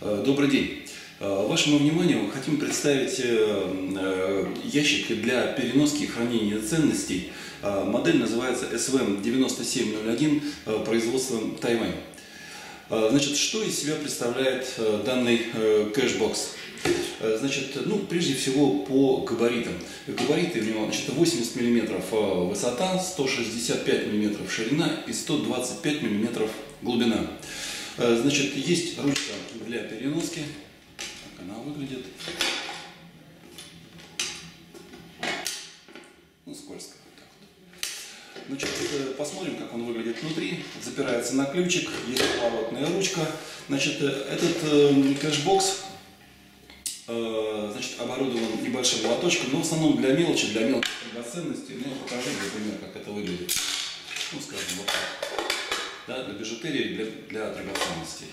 Э, Добрый день. Э, Вашему вниманию мы хотим представить э, ящик для переноски и хранения ценностей. Модель называется SVM9701 э, производством Тайвань. Значит, что из себя представляет данный кэшбокс? Значит, ну, прежде всего по габаритам. Габариты у него значит, 80 мм высота, 165 мм ширина и 125 мм глубина. Значит, есть ручка для переноски. Как она выглядит. Ну, скользко. вот так вот. Значит, э, посмотрим, как он выглядит внутри. Запирается на ключик, есть поворотная ручка. Значит, э, этот э, кэшбокс э, значит, оборудован небольшим лоточком, но в основном для мелочи, для мелких драгоценностей. Ну, покажу, например, как это выглядит. Ну, скажем, вот так. Да, для бижутерии, для, для драгоценностей.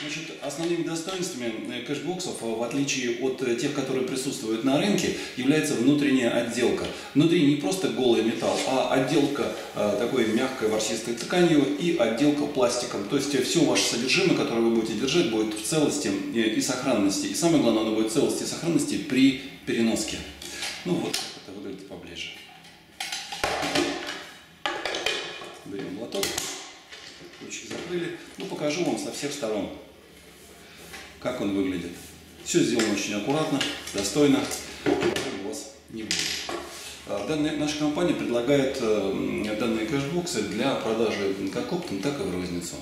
Значит, основными достоинствами э, кэшбоксов, э, в отличие от э, тех, которые присутствуют на рынке, является внутренняя отделка. Внутри не просто голый металл, а отделка такой мягкой ворсистой тканью и отделка пластиком. То есть все ваше содержимое, которое вы будете держать, будет в целости и сохранности. И самое главное, оно будет в целости и сохранности при переноске. Ну вот, это выглядит поближе. Ключик закрыли. Ну, покажу вам со всех сторон, как он выглядит. Все сделано очень аккуратно, достойно, у вас не будет. А, Данная, наша компания предлагает э, данные кэшбоксы для продажи как оптом, так и в розницу.